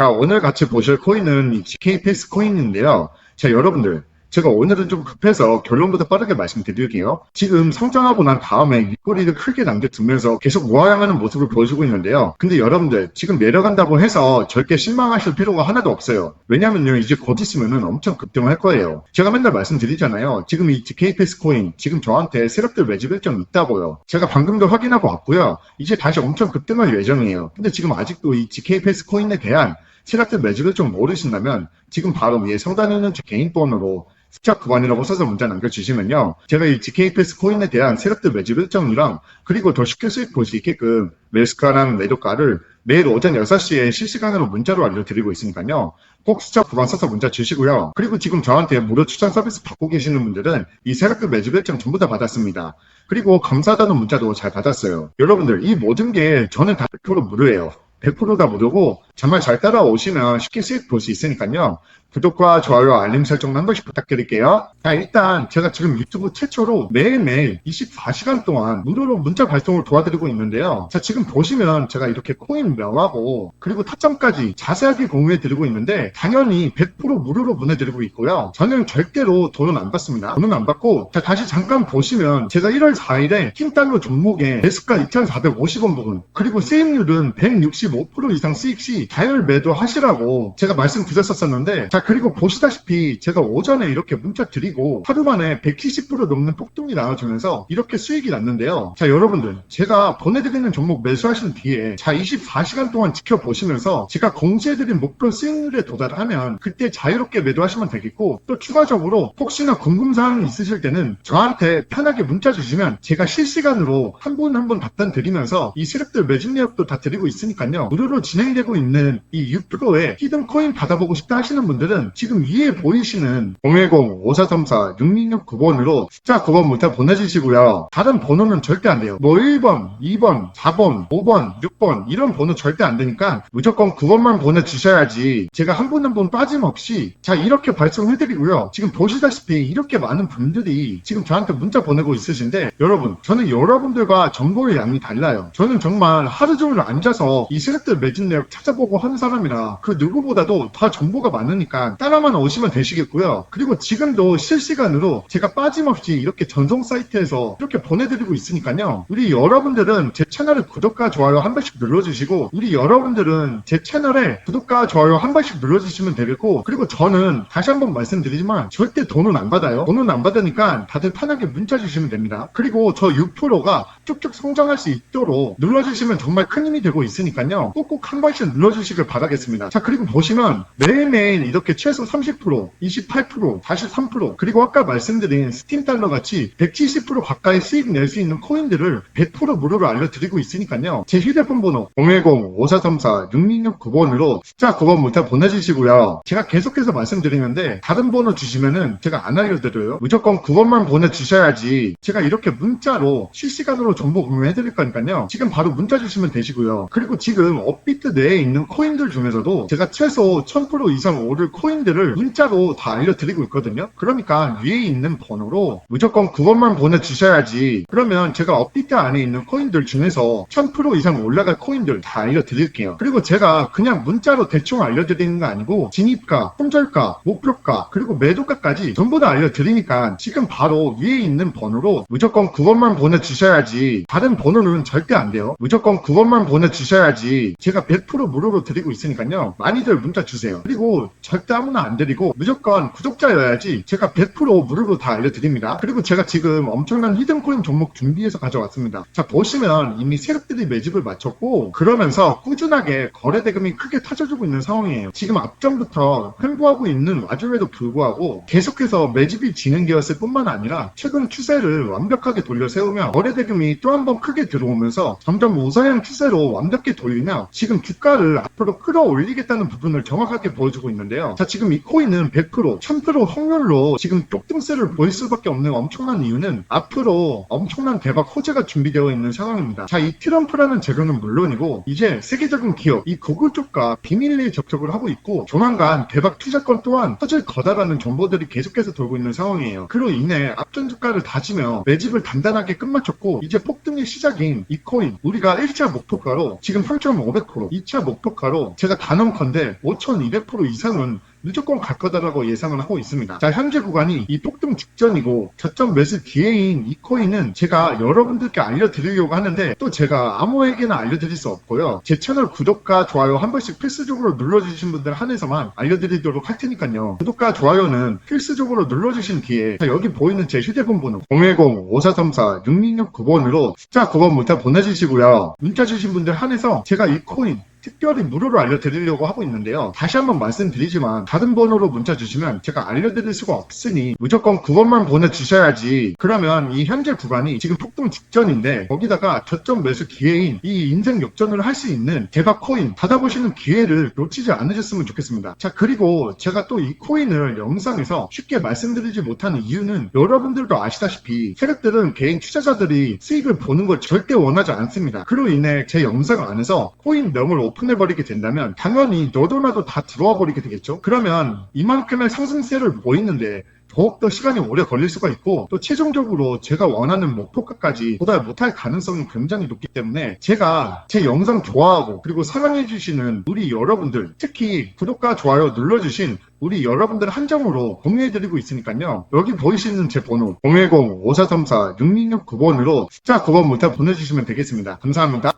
자, 오늘 같이 보실 코인은 이 GKPS 코인인데요. 자, 여러분들. 제가 오늘은 좀 급해서 결론부터 빠르게 말씀드릴게요. 지금 성장하고 난 다음에 윗꼬리를 크게 남겨두면서 계속 우하향하는 모습을 보여주고 있는데요. 근데 여러분들 지금 내려간다고 해서 절대 실망하실 필요가 하나도 없어요. 왜냐면요 이제 곧 있으면은 엄청 급등할 거예요. 제가 맨날 말씀드리잖아요. 지금 이 GKPS 코인 지금 저한테 세력들 매집 일정 있다고요. 제가 방금도 확인하고 왔고요. 이제 다시 엄청 급등할 예정이에요. 근데 지금 아직도 이 GKPS 코인에 대한 세력들 매집을 좀 모르신다면 지금 바로 위에 상단에 있는 제 개인 번호로 스탑 9번이라고 써서 문자 남겨주시면요. 제가 이 GKPS 코인에 대한 세력들 매집 일정이랑 그리고 더 쉽게 수익 볼 수 있게끔 매수가랑 매도가를 매일 오전 6시에 실시간으로 문자로 알려드리고 있으니까요. 꼭 숫자 9번 써서 문자 주시고요. 그리고 지금 저한테 무료 추천 서비스 받고 계시는 분들은 이 세력들 매집 일정 전부 다 받았습니다. 그리고 감사하다는 문자도 잘 받았어요. 여러분들 이 모든 게 저는 다100% 무료예요. 100%다 무료고 정말 잘 따라오시면 쉽게 수익 볼 수 있으니까요. 구독과 좋아요, 알림 설정 한 번씩 부탁드릴게요. 자, 일단 제가 지금 유튜브 최초로 매일매일 24시간 동안 무료로 문자 발송을 도와드리고 있는데요. 자, 지금 보시면 제가 이렇게 코인 명하고 그리고 타점까지 자세하게 공유해드리고 있는데 당연히 100% 무료로 보내드리고 있고요. 저는 절대로 돈은 안 받습니다. 돈은 안 받고 자, 다시 잠깐 보시면 제가 1월 4일에 흰달러 종목에 매수가 2,450원 부분 그리고 수익률은 165% 이상 수익 시 자율 매도 하시라고 제가 말씀드렸었었는데 자 그리고 보시다시피 제가 오전에 이렇게 문자 드리고 하루 만에 170% 넘는 폭등이 나와주면서 이렇게 수익이 났는데요. 자 여러분들 제가 보내드리는 종목 매수하신 뒤에 자 24시간 동안 지켜보시면서 제가 공지해드린 목표 수익률에 도달하면 그때 자유롭게 매도하시면 되겠고 또 추가적으로 혹시나 궁금사항이 있으실 때는 저한테 편하게 문자 주시면 제가 실시간으로 한 분 한 분 답변 드리면서 이 세력들 매진 내역도 다 드리고 있으니까요. 무료로 진행되고 있는 이 6%의 히든 코인 받아보고 싶다 하시는 분들 은 지금 위에 보이시는 010-5434-6669번으로 숫자 9번 부터 보내주시고요. 다른 번호는 절대 안 돼요. 뭐 1번, 2번, 4번, 5번, 6번 이런 번호 절대 안 되니까 무조건 9번만 보내주셔야지 제가 한분 한 분 빠짐없이 자 이렇게 발송해드리고요. 지금 보시다시피 이렇게 많은 분들이 지금 저한테 문자 보내고 있으신데 여러분 저는 여러분들과 정보의 양이 달라요. 저는 정말 하루 종일 앉아서 이 세력들 매진 내역 찾아보고 하는 사람이라 그 누구보다도 다 정보가 많으 니까 따라만 오시면 되시겠고요. 그리고 지금도 실시간으로 제가 빠짐없이 이렇게 전송 사이트에서 이렇게 보내드리고 있으니까요. 우리 여러분들은 제 채널을 구독과 좋아요 한 번씩 눌러주시고 우리 여러분들은 제 채널에 구독과 좋아요 한 번씩 눌러주시면 되겠고 그리고 저는 다시 한번 말씀드리지만 절대 돈은 안 받아요. 돈은 안 받으니까 다들 편하게 문자 주시면 됩니다. 그리고 저 6%가 쭉쭉 성장할 수 있도록 눌러주시면 정말 큰 힘이 되고 있으니까요. 꼭꼭 한 번씩 눌러주시길 바라겠습니다. 자 그리고 보시면 매일매일 이렇게 최소 30%, 28%, 43% 그리고 아까 말씀드린 스팀 달러 같이 170% 가까이 수익 낼 수 있는 코인들을 100% 무료로 알려드리고 있으니까요. 제 휴대폰 번호 010-5434-6669번으로 숫자 9번부터 보내주시고요. 제가 계속해서 말씀드리는데 다른 번호 주시면은 제가 안 알려드려요. 무조건 9번만 보내주셔야지 제가 이렇게 문자로 실시간으로 정보 공유해드릴 거니까요. 지금 바로 문자 주시면 되시고요. 그리고 지금 업비트 내에 있는 코인들 중에서도 제가 최소 1000% 이상 오를 코인들을 문자로 다 알려드리고 있거든요. 그러니까 위에 있는 번호로 무조건 9번만 보내주셔야지 그러면 제가 업비트 안에 있는 코인들 중에서 1000% 이상 올라갈 코인들 다 알려드릴게요. 그리고 제가 그냥 문자로 대충 알려드리는 거 아니고 진입가, 손절가, 목표가, 그리고 매도가까지 전부 다 알려드리니까 지금 바로 위에 있는 번호로 무조건 9번만 보내주셔야지 다른 번호는 절대 안 돼요. 무조건 9번만 보내주셔야지 제가 100% 무료로 드리고 있으니까요. 많이들 문자 주세요. 그리고 절대 아무나 안 드리고 무조건 구독자여야지 제가 100% 무료로 다 알려드립니다. 그리고 제가 지금 엄청난 히든코인 종목 준비해서 가져왔습니다. 자 보시면 이미 세력들이 매집을 마쳤고 그러면서 꾸준하게 거래 대금이 크게 터져주고 있는 상황이에요. 지금 앞전부터 횡보하고 있는 와중에도 불구하고 계속해서 매집이 진행되었을 뿐만 아니라 최근 추세를 완벽하게 돌려 세우며 거래 대금이 또 한 번 크게 들어오면서 점점 우상향 추세로 완벽히 돌리며 지금 주가를 앞으로 끌어올리겠다는 부분을 정확하게 보여주고 있는데요. 자, 지금 이 코인은 100%, 1000% 확률로 지금 쪽등세를 보일 수밖에 없는 엄청난 이유는 앞으로 엄청난 대박 호재가 준비되어 있는 상황입니다. 자, 이 트럼프라는 재료는 물론이고 이제 세계적인 기업, 이 구글 쪽과 비밀리에 접촉을 하고 있고 조만간 대박 투자권 또한 터질 거다라는 정보들이 계속해서 돌고 있는 상황이에요. 그로 인해 앞전 주가를 다지며 매집을 단단하게 끝마쳤고 이제 폭등의 시작인 이 코인 우리가 1차 목표가로 지금 3,500%, 2차 목표가로 제가 단언컨대 5,200% 이상은 무조건 갈 거다라고 예상을 하고 있습니다. 자, 현재 구간이 이 폭등 직전이고 저점 매수 기회인 이 코인은 제가 여러분들께 알려드리려고 하는데 또 제가 아무에게나 알려드릴 수 없고요. 제 채널 구독과 좋아요 한 번씩 필수적으로 눌러주신 분들 한해서만 알려드리도록 할 테니까요. 구독과 좋아요는 필수적으로 눌러주신 뒤에 자, 여기 보이는 제 휴대폰 번호 010-5434-6669번으로 숫자 9번부터 보내주시고요. 문자 주신 분들 한해서 제가 이 코인 특별히 무료로 알려드리려고 하고 있는데요. 다시 한번 말씀드리지만 다른 번호로 문자 주시면 제가 알려드릴 수가 없으니 무조건 9번만 보내주셔야지 그러면 이 현재 구간이 지금 폭등 직전인데 거기다가 저점 매수 기회인 이 인생 역전을 할 수 있는 대박 코인 받아보시는 기회를 놓치지 않으셨으면 좋겠습니다. 자 그리고 제가 또 이 코인을 영상에서 쉽게 말씀드리지 못하는 이유는 여러분들도 아시다시피 세력들은 개인 투자자들이 수익을 보는 걸 절대 원하지 않습니다. 그로 인해 제 영상 안에서 코인 명을 오픈해버리게 된다면 당연히 너도 나도 다 들어와 버리게 되겠죠. 그러면 이만큼의 상승세를 보이는데 더욱더 시간이 오래 걸릴 수가 있고 또 최종적으로 제가 원하는 목표가까지 도달 못할 가능성이 굉장히 높기 때문에 제가 제 영상 좋아하고 그리고 사랑해주시는 우리 여러분들 특히 구독과 좋아요 눌러주신 우리 여러분들 한정으로 공유해드리고 있으니까요. 여기 보이시는 제 번호 010-5434-6669번으로 숫자 9번부터 보내주시면 되겠습니다. 감사합니다.